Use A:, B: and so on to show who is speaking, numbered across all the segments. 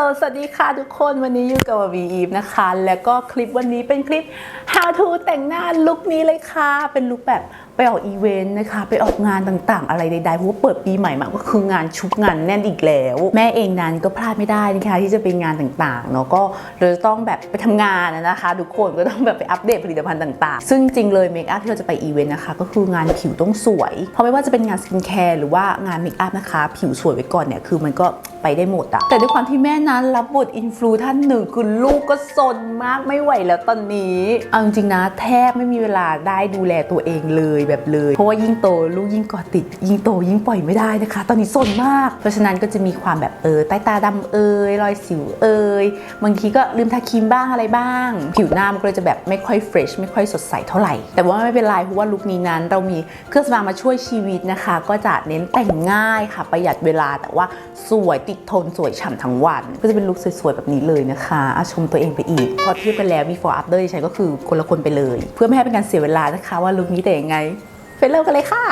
A: ล สวัสดีค่ะทุกคน วันนี้อยู่กับวีอีฟนะคะ แล้วก็คลิปวันนี้เป็นคลิป how to แต่งหน้าลุคนี้เลยค่ะ เป็นลุคแบบ ไปออกอีเวนต์นะคะ ไปออกงานต่างๆ อะไรใดๆ เพราะว่าเปิดปีใหม่มาก็คืองานชุกงานแน่นอีกแล้ว แม่เองนั้นก็พลาดไม่ได้นะคะที่จะไปงานต่างๆเนาะก็เราจะต้องแบบไปทำงานนะนะคะทุกคนก็ต้องแบบไปอัปเดตผลิตภัณฑ์ต่างๆ ซึ่งจริงเลยเมคอัพที่เราจะไปอีเวนต์นะคะก็คืองานผิวต้องสวย เพราะไม่ว่าจะเป็นงานสกินแคร์หรือว่างานเมคอัพนะคะ ผิวสวยไว้ก่อนเนี่ยคือมันก็ไปได้หมดอะแต่ด้วยความที่แม่นั้นรับบทอินฟลูท่านหนึ่งคือลูกก็ซนมากไม่ไหวแล้วตอนนี้เอาจริงๆนะแทบไม่มีเวลาได้ดูแลตัวเองเลยแบบเลย เพราะว่ายิ่งโตลูกยิ่งกอดติด ยิ่งโตยิ่งปล่อยไม่ได้นะคะ ตอนนี้ซนมาก เพราะฉะนั้นก็จะมีความแบบเออใต้ตาดำเอยรอยสิวเอยบางทีก็ลืมทาครีมบ้างอะไรบ้าง ผิวหน้ามันก็เลยจะแบบไม่ค่อยเฟรชไม่ค่อยสดใสเท่าไหร่ แต่ว่าไม่เป็นไรเพราะว่าลุคนี้นั้น เรามีเครื่องสำอางมาช่วยชีวิตนะคะ ก็จะเน้นแต่งง่ายค่ะ ประหยัดเวลาแต่ว่าสวยติดทนสวยฉ่ำทั้งวัน ก็จะเป็นลุคสวยๆแบบนี้เลยนะคะอาชมตัวเองไปอีก พอเทียบกันแล้ว before after ดิฉันก็คือคนละคนไปเลย เพื่อไม่ให้เป็นการเสียเวลานะคะว่าลุคนี้แต่ยังไง ไปเริ่มกันเลยค่ะ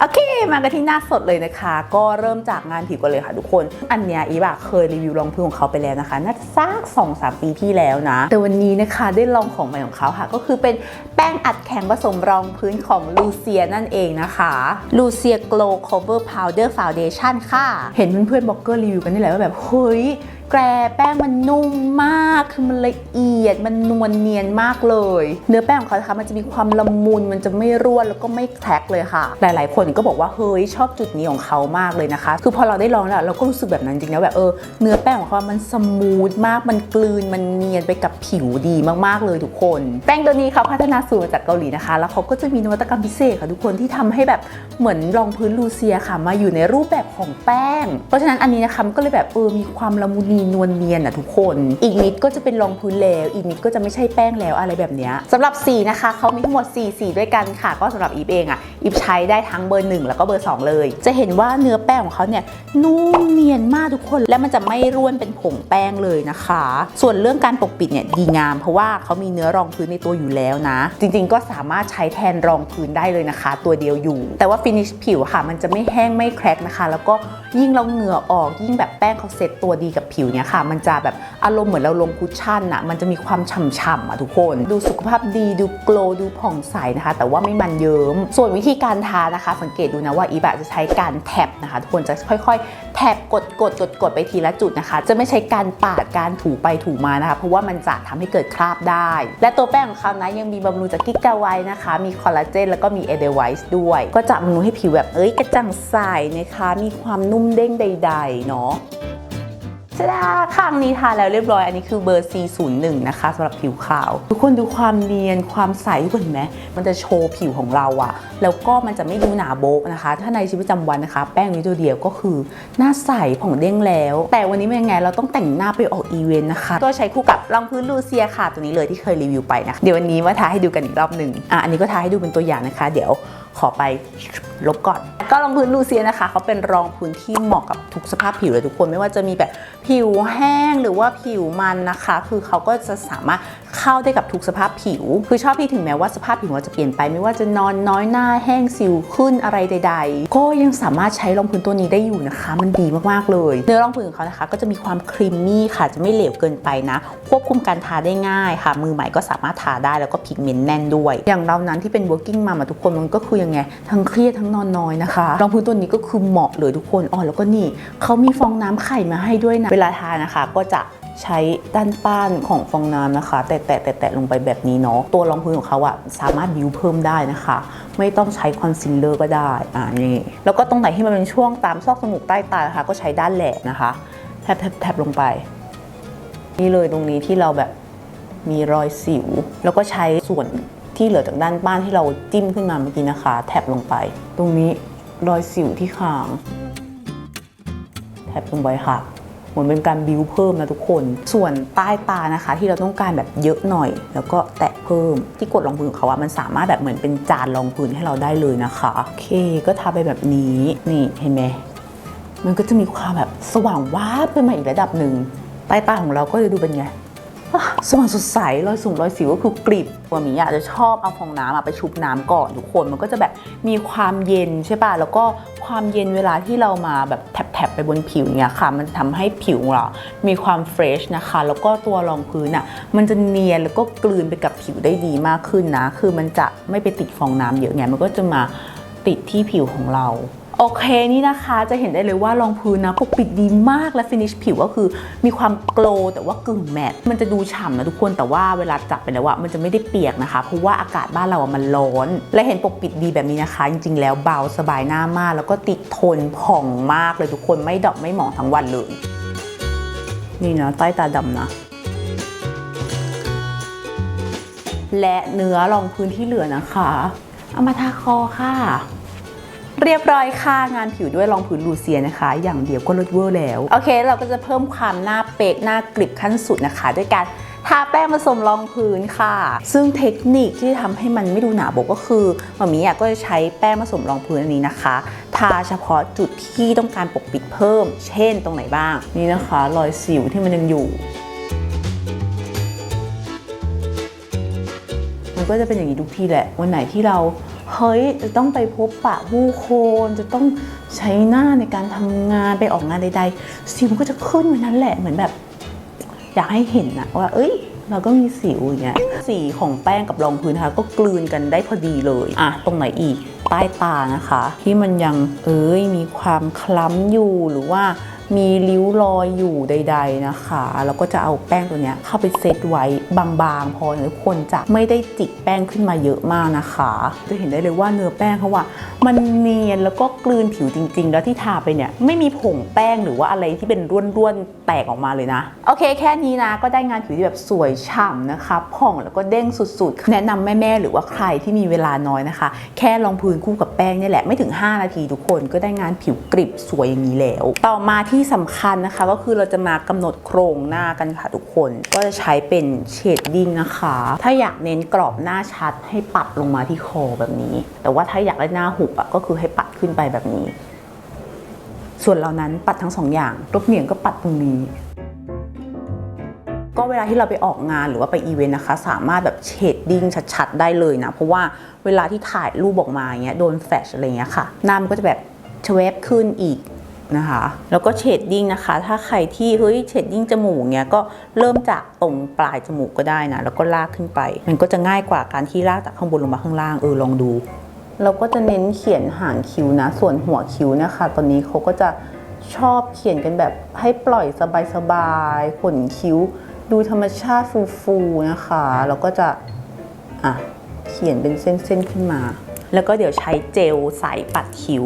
A: โอเค มากันที่หน้าสดเลยนะคะ ก็เริ่มจากงานผิวกันเลยค่ะทุกคน อันเนี้ยอีบะเคยรีวิวรองพื้นของเขาไปแล้วนะคะ น่าจะสักสองสามปีที่แล้วนะ แต่วันนี้นะคะได้ลองของใหม่ของเขาค่ะ ก็คือเป็นแป้งอัดแข็งผสมรองพื้นของลูเซียนั่นเองนะคะลูเซีย Glow Cover Powder Foundation ค่ะ เห็นเพื่อนๆบล็อกเกอร์รีวิวกันนี่แหละว่าแบบเฮ้ยแกรแป้งมันนุ่มมาก คือมันละเอียด มันนวลเนียนมากเลย เนื้อแป้งของเขานะคะมันจะมีความละมุน มันจะไม่ร่วนแล้วก็ไม่แครกเลยค่ะ หลายๆ คนก็บอกว่าเฮ้ยชอบจุดนี้ของเขามากเลยนะคะ คือพอเราได้ลองแล้วเราก็รู้สึกแบบนั้นจริงนะแบบเออเนื้อแป้งของเขามันสมูทมากมันกลืนมันเนียนไปกับผิวดีมากๆเลยทุกคน แป้งตัวนี้เขาพัฒนาสูตรมาจากเกาหลีนะคะ แล้วเขาก็จะมีนวัตกรรมพิเศษค่ะทุกคนที่ทำให้แบบเหมือนรองพื้นลูเซียค่ะมาอยู่ในรูปแบบของแป้ง เพราะฉะนั้นอันนี้นะคะก็เลยแบบเออมีความละมุนีนวลเนียนอะทุกคน อีกนิดก็จะเป็นรองพื้นแล้วอีกนิดก็จะไม่ใช่แป้งแล้วอะไรแบบเนี้ยสำหรับสีนะคะเขามีทั้งหมด4สีด้วยกันค่ะ ก็สำหรับอีฟเองอะอีฟใช้ได้ทั้งเบอร์ร์ 1 แล้วก็เบอร์ 2 เลย จะเห็นว่าเนื้อแป้งของเขาเนี่ยนุ่มเนียนมากทุกคน และมันจะไม่ร่วนเป็นผงแป้งเลยนะคะ ส่วนเรื่องการปกปิดเนี่ยดีงาม เพราะว่าเขามีเนื้อรองพื้นในตัวอยู่แล้วนะ จริงๆ ก็สามารถใช้แทนรองพื้นได้เลยนะคะ ตัวเดียวอยู่ แต่ว่าฟินิชผิวค่ะ มันจะไม่แห้งไม่แครกนะคะ แล้วก็ยิ่งเราเหงื่อออกยิ่งแบบแป้งเขาเซ็ตตัวดีกับผิวเนี่ยค่ะ มันจะแบบอารมณ์เหมือนเราลงคุชชั่นอะมันจะมีความฉ่ำๆอะทุกคน ดูสุขภาพดีดูโกลดูผ่องใสนะคะ แต่ว่าไม่มันเยิ้ม ส่วนวิธีการทานะคะสังังเกตดูนะว่าอีบะจะใช้การแท็บนะคะทุกคนจะค่อยๆ แท็บกดกดกดกดไปทีละจุดนะคะ จะไม่ใช้การปาดการถูไปถูมานะคะ เพราะว่ามันจะทำให้เกิดคราบได้ และตัวแป้งของเขานะยังมีบำรุงจากกิกาไวนะคะ มีคอลลาเจนแล้วก็มีเอเดไวส์ด้วย ก็จะบำรุงให้ผิวแบบเอ้ยกระจ่างใสนะคะ มีความนุ่มเด้งใดๆเนาะ ชดาข้างนี้ทาแล้วเรียบร้อย อันนี้คือเบอร์ C01 นะคะสำหรับผิวขาว ทุกคนดูความเนียนความใสทุกคนเห็นไหมมันจะโชว์ผิวของเราอะแล้วก็มันจะไม่ดูหนาโบกนะคะ ถ้าในชีวิตประจำวันนะคะ แป้งนี้ตัวเดียวก็คือหน้าใสผ่องเด้งแล้ว แต่วันนี้เป็นยังไงเราต้องแต่งหน้าไปออกอีเวนต์นะคะก็ใช้คู่กับรองพื้นลูเซียค่ะตัวนี้เลยที่เคยรีวิวไปนะเดี๋ยววันนี้มาทาให้ดูกันอีกรอบหนึ่งอะอันนี้ก็ทาให้ดูเป็นตัวอย่างนะคะ เดี๋ยว ขอไปลบก่อน ก็รองพื้นลูเซียนะคะ เขาเป็นรองพื้นที่เหมาะกับทุกสภาพผิวเลยทุกคนไม่ว่าจะมีแบบผิวแห้งหรือว่าผิวมันนะคะ คือเขาก็จะสามารถเข้าได้กับทุกสภาพผิว คือชอบที่ถึงแม้ว่าสภาพผิวเราจะเปลี่ยนไป ไม่ว่าจะนอนน้อยหน้าแห้งสิวขึ้นอะไรใด ๆ ก็ยังสามารถใช้รองพื้นตัวนี้ได้อยู่นะคะ มันดีมากๆเลย เนื้อรองพื้นของเขานะคะ ก็จะมีความครีมมี่ค่ะจะไม่เหลวเกินไปนะ ควบคุมการทาได้ง่ายค่ะ มือใหม่ก็สามารถทาได้แล้วก็พิกเมนต์แน่นด้วย อย่างเรานั้นที่เป็น working mom ทุกคนมันก็คือยังไง ทั้งเครียดทั้งนอนน้อยนะคะรองพื้นตัวนี้ก็คือเหมาะเลยทุกคนอ๋อแล้วก็นี่เขามีฟองน้ำไข่มาให้ด้วยนะ เวลาทานะคะ ก็จะใช้ด้านป้านของฟองน้ำนะคะ แตะแตะแตะแตะลงไปแบบนี้เนาะตัวรองพื้นของเขาอะสามารถบิวเพิ่มได้นะคะ ไม่ต้องใช้คอนซีลเลอร์ก็ได้อ่านี่แล้วก็ตรงไหนที่มันเป็นช่วงตามซอกจมูกใต้ตานะคะ ก็ใช้ด้านแหลกนะคะแทบแทบแทบลงไป นี่เลยตรงนี้ที่เราแบบมีรอยสิว แล้วก็ใช้ส่วน ที่เหลือจากด้านบ้านที่เราจิ้มขึ้นมาเมื่อกี้นะคะ แท็บลงไป ตรงนี้รอยสิวที่คาง แท็บลงไปค่ะเหมือนเป็นการบิวเพิ่มนะทุกคน ส่วนใต้ตานะคะ ที่เราต้องการแบบเยอะหน่อย แล้วก็แตะเพิ่มที่กดรองพื้นเขาอะมันสามารถแบบเหมือนเป็นจานรองพื้นให้เราได้เลยนะคะโอเค ก็ทาไปแบบนี้นี่เห็นไหมมันก็จะมีความแบบสว่างวาบขึ้นมาอีกระดับหนึ่งใต้ตาของเราก็จะดูเป็นไง สว่างสดใสรอยสูงรอยสิวก็คือกริบตัวหมีอาจจะชอบเอาฟองน้ำไปชุบน้ำก่อนทุกคนมันก็จะแบบมีความเย็นใช่ป่ะแล้วก็ความเย็นเวลาที่เรามาแบบแถบๆไปบนผิวเนี่ยค่ะ มันทำให้ผิวเรามีความเฟรชนะคะ แล้วก็ตัวรองพื้นอะมันจะเนียนแล้วก็กลืนไปกับผิวได้ดีมากขึ้นนะ คือมันจะไม่ไปติดฟองน้ำเยอะไงมันก็จะมาติดที่ผิวของเรา โอเคนี่นะคะจะเห็นได้เลยว่ารองพื้นนะปกปิดดีมากและฟินิชผิวก็คือมีความโกลว์แต่ว่ากึ่งแมตต์มันจะดูฉ่ำนะทุกคนแต่ว่าเวลาจับไปแล้วว่ามันจะไม่ได้เปียกนะคะ เพราะว่าอากาศบ้านเราอะมันร้อน และเห็นปกปิดดีแบบนี้นะคะ จริงๆ แล้วเบาสบายหน้ามาก แล้วก็ติดทนผ่องมากเลยทุกคนไม่ดอกไม่หมองทั้งวันเลย นี่นะใต้ตาดำนะและเนื้อรองพื้นที่เหลือนะคะ เอามาทาคอค่ะ เรียบร้อยค่ะงานผิวด้วยรองพื้นลูเซียนะคะ อย่างเดียวก็ลดเวอร์แล้ว โอเค เราก็จะเพิ่มความหน้าเป๊กหน้ากริบขั้นสุดนะคะ ด้วยการทาแป้งผสมรองพื้นค่ะ ซึ่งเทคนิคที่ทำให้มันไม่ดูหนาบกก็คือหมามีอะก็จะใช้แป้งผสมรองพื้นอันนี้นะคะ ทาเฉพาะจุดที่ต้องการปกปิดเพิ่ม เช่นตรงไหนบ้าง นี่นะคะ รอยสิวที่มันยังอยู่ มันก็จะเป็นอย่างนี้ทุกทีแหละ วันไหนที่เรา เฮ้ยจะต้องไปพบปะผู้คนจะต้องใช้หน้าในการทำงานไปออกงานใดๆ สิวมันก็จะขึ้นมานั้นแหละเหมือนแบบ อยากให้เห็นนะว่า เอ้ย เราก็มีสิวอย่างเงี้ยสีของแป้งกับรองพื้นนะคะก็กลืนกันได้พอดีเลย อะ ตรงไหนอีก ใต้ตานะคะ ที่มันยังเอ้ยมีความคล้ำอยู่หรือว่ามีริ้วรอยอยู่ใด ๆนะคะ แล้วก็จะเอาแป้งตัวเนี้ยเข้าไปเซตไว้บางๆ พอทุกคนจะไม่ได้จิกแป้งขึ้นมาเยอะมากนะคะ จะเห็นได้เลยว่าเนื้อแป้งเขาว่า มันเนียนแล้วก็กลืนผิวจริง ๆ แล้วที่ทาไปเนี่ยไม่มีผงแป้งหรือว่าอะไรที่เป็นร่วนๆแตกออกมาเลยนะ โอเค แค่นี้นะก็ได้งานผิวที่แบบสวยฉ่ำนะคะผ่องแล้วก็เด้งสุดๆ แนะนำแม่ๆหรือว่าใครที่มีเวลาน้อยนะคะ แค่รองพื้นคู่กับแป้งนี่แหละไม่ถึง 5 นาทีทุกคนก็ได้งานผิวกริบสวยอย่างนี้แล้ว ต่อมาที่สำคัญนะคะก็คือเราจะมากำหนดโครงหน้ากันค่ะทุกคน ก็จะใช้เป็นเชดดิ้งนะคะ ถ้าอยากเน้นกรอบหน้าชัดให้ปัดลงมาที่คอแบบนี้ แต่ว่าถ้าอยากได้หน้าหุบอะก็คือให้ปัดขึ้นไปแบบนี้ ส่วนเรานั้นปัดทั้งสองอย่างรบเหนียงก็ปัดตรงนี้ ก็เวลาที่เราไปออกงานหรือว่าไปอีเวนต์นะคะ สามารถแบบเชดดิ้งชัดๆ ได้เลยนะ เพราะว่าเวลาที่ถ่ายรูปออกมาอย่างเงี้ยโดนแฟลชอะไรเงี้ยค่ะ หน้ามันก็จะแบบเชวฟขึ้นอีกนะคะ แล้วก็เชดดิ้งนะคะ ถ้าใครที่เฮ้ยเชดดิ้งจมูกเงี้ยก็เริ่มจากตรงปลายจมูกก็ได้นะ แล้วก็ลากขึ้นไป มันก็จะง่ายกว่าการที่ลากจากข้างบนลงมาข้างล่างเออลองดู เราก็จะเน้นเขียนหางคิ้วนะ ส่วนหัวคิ้วนะคะ ตอนนี้เขาก็จะชอบเขียนกันแบบให้ปล่อยสบายๆขนคิ้ว ดูธรรมชาติฟูๆนะคะ แล้วก็จะอะเขียนเป็นเส้นๆขึ้นมา แล้วก็เดี๋ยวใช้เจลใสปัดคิ้ว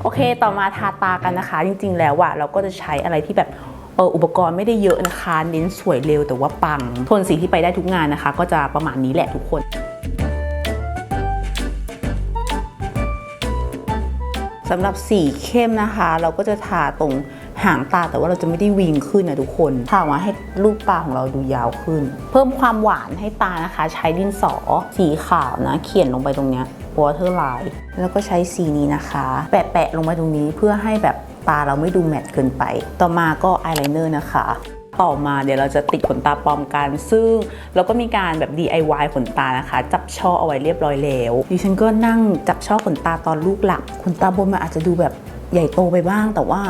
A: โอเคต่อมาทาตากันนะคะ จริงๆแล้วอะเราก็จะใช้อะไรที่แบบเอออุปกรณ์ไม่ได้เยอะนะคะ เน้นสวยเร็วแต่ว่าปัง ทนสีที่ไปได้ทุกงานนะคะ ก็จะประมาณนี้แหละทุกคนสำหรับสีเข้มนะคะ เราก็จะทาตรง หางตาแต่ว่าเราจะไม่ได้วิงขึ้นนะทุกคนทามาให้ลูกตาของเราดูยาวขึ้น เพิ่มความหวานให้ตานะคะ ใช้ดินสอสีขาวนะ เขียนลงไปตรงเนี้ย waterline แล้วก็ใช้สีนี้นะคะ แปะๆลงไปตรงนี้เพื่อให้แบบตาเราไม่ดูแมตต์เกินไป ต่อมาก็อายไลเนอร์นะคะต่อมาเดี๋ยวเราจะติดขนตาปลอมกัน ซึ่งเราก็มีการแบบ DIY ขนตานะคะ จับช่อเอาไว้เรียบร้อยแล้วดิฉันก็นั่งจับช่อขนตาตอนลูกหลับขนตาบนมันอาจจะดูแบบใหญ่โตไปบ้าง แต่ว่า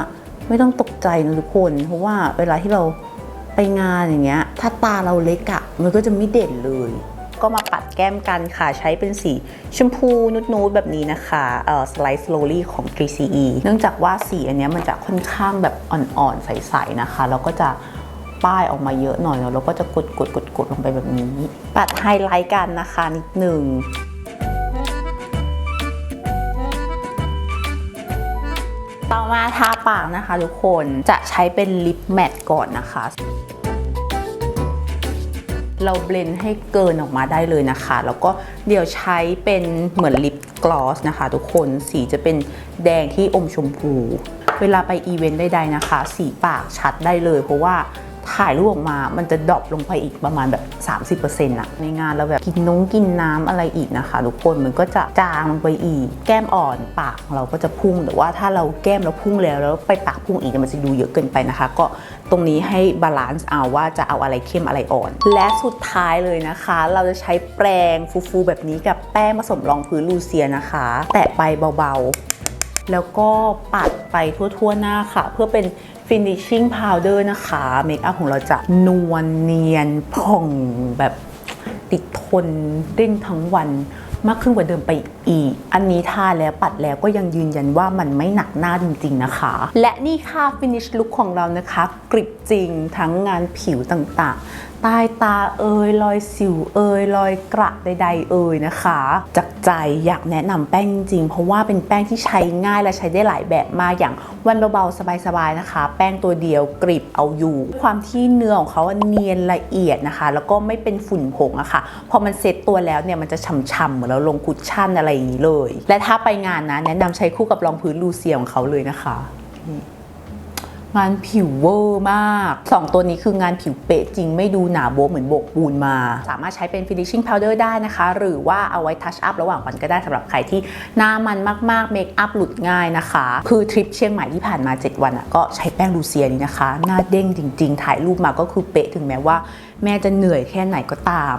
A: ไม่ต้องตกใจนะทุกคน เพราะว่าเวลาที่เราไปงานอย่างเงี้ย ถ้าตาเราเล็กอะมันก็จะไม่เด่นเลย ก็มาปัดแก้มกันค่ะ ใช้เป็นสีชมพูนูดๆแบบนี้นะคะเอ่อ Slide Slowly ของ 3CE เนื่องจากว่าสีอันเนี้ยมันจะค่อนข้างแบบอ่อนๆ ใสๆนะคะ แล้วก็จะป้ายออกมาเยอะหน่อยแล้วเราก็จะกดกดกดกดลงไปแบบนี้ ปัดไฮไลท์กันนะคะนิดหนึ่ง ต่อมาทาปากนะคะทุกคนจะใช้เป็นลิปแมทก่อนนะคะ เราเบลนด์ให้เกินออกมาได้เลยนะคะ แล้วก็เดี๋ยวใช้เป็นเหมือนลิปกลอสนะคะ ทุกคนสีจะเป็นแดงที่อมชมพู เวลาไปอีเวนต์ใดๆนะคะ สีปากชัดได้เลยเพราะว่า ถ่ายรูปออกมามันจะดรอปลงไปอีกประมาณแบบ 30%อะในงานเราแบบกินน้งกินน้ำอะไรอีกนะคะทุกคนมันก็จะจางลงไปอีก แก้มอ่อนปากเราก็จะพุ่งแต่ว่าถ้าเราแก้มเราพุ่งแล้วแล้วไปปากพุ่งอีกมันจะดูเยอะเกินไปนะคะ ก็ตรงนี้ให้บาลานซ์เอาว่าจะเอาอะไรเข้มอะไรอ่อน และสุดท้ายเลยนะคะ เราจะใช้แปรงฟูๆแบบนี้กับแป้งผสมรองพื้นลูเซียนะคะ แตะไปเบาๆ แล้วก็ปัดไปทั่วๆหน้าค่ะ เพื่อเป็น finishing powder นะคะเมคอัพของเราจะนวลเนียนผ่องแบบติดทนเด้งทั้งวันมากขึ้นกว่าเดิมไปอีก อันนี้ทาแล้วปัดแล้วก็ยังยืนยันว่ามันไม่หนักหน้าจริงๆนะคะ และนี่ค่ะ finish look ของเรานะคะกริบจริงทั้งงานผิวต่างๆ ใต้ตาเอยรอยสิวเอยรอยกระใดๆเอยนะคะ จากใจอยากแนะนำแป้งจริง เพราะว่าเป็นแป้งที่ใช้ง่ายและใช้ได้หลายแบบมากอย่างวันเบาๆสบายๆนะคะ แป้งตัวเดียวกริบเอาอยู่ ความที่เนื้อของเขาเนียนละเอียดนะคะ แล้วก็ไม่เป็นฝุ่นผงอะค่ะพอมันเซ็ตตัวแล้วเนี่ยมันจะฉ่ำๆเหมือนเราลงคุชชั่นอะไรอย่างนี้เลย และถ้าไปงานนะแนะนำใช้คู่กับรองพื้นลูเซียของเขาเลยนะคะ งานผิวเวอร์มาก 2 ตัวนี้คืองานผิวเป๊ะจริงไม่ดูหนาโบเหมือนโบกปูนมา สามารถใช้เป็น finishing powder ได้นะคะ หรือว่าเอาไว้ touch up ระหว่างวันก็ได้สำหรับใครที่หน้ามันมากๆเมคอัพหลุดง่ายนะคะ คือทริปเชียงใหม่ที่ผ่านมา 7 วันอะก็ใช้แป้งลูเซียนี้นะคะ หน้าเด้งจริง ๆ ถ่ายรูปมาก็คือเป๊ะถึงแม้ว่าแม่จะเหนื่อยแค่ไหนก็ตาม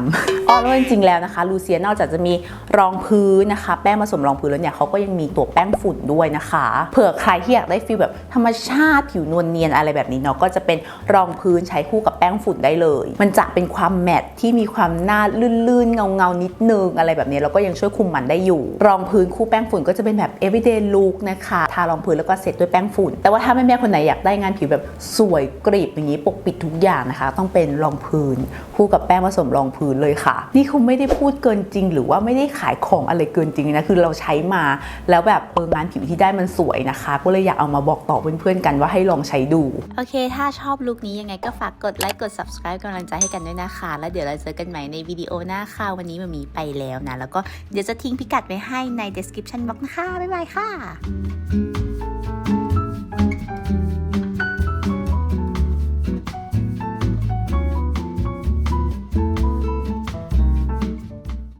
A: อ๋อแล้วจริงๆแล้วนะคะลูเซียนอกจากจะมีรองพื้นนะคะ แป้งผสมรองพื้นแล้วเนี่ยเขาก็ยังมีตัวแป้งฝุ่นด้วยนะคะ เผื่อใครที่อยากได้ฟีลแบบธรรมชาติผิวนวลเนียนอะไรแบบนี้เนาะก็จะเป็นรองพื้นใช้คู่กับแป้งฝุ่นได้เลย มันจะเป็นความแมตที่มีความหน้าลื่นๆเงาๆนิดนึงอะไรแบบนี้แล้วก็ยังช่วยคุมมันได้อยู่ รองพื้นคู่แป้งฝุ่นก็จะเป็นแบบ everyday look นะคะทารองพื้นแล้วก็เสร็จด้วยแป้งฝุ่น แต่ว่าถ้าแม่ๆคนไหนอยากได้งานผิวแบบสวยกรีบอย่างนี้ปกปิดทุกอย่างนะคะ ต้องเป็นรองพื้น คู่กับแป้งผสมรองพื้นเลยค่ะ นี่คุณไม่ได้พูดเกินจริง หรือว่าไม่ได้ขายของอะไรเกินจริงนะคือเราใช้มาแล้วแบบเอองานผิวที่ได้มันสวยนะคะ ก็เลยอยากเอามาบอกต่อเพื่อนๆกันว่าให้ลองใช้ดู
B: โอเค ถ้าชอบลุคนี้ยังไงก็ฝากกดไลค์กด subscribe กำลังใจให้กันด้วยนะคะ แล้วเดี๋ยวเราเจอกันใหม่ในวิดีโอหน้าค่ะ วันนี้มันมีไปแล้วนะ แล้วก็เดี๋ยวจะทิ้งพิกัดไว้ให้ใน description box นะคะ บ๊ายบายค่ะ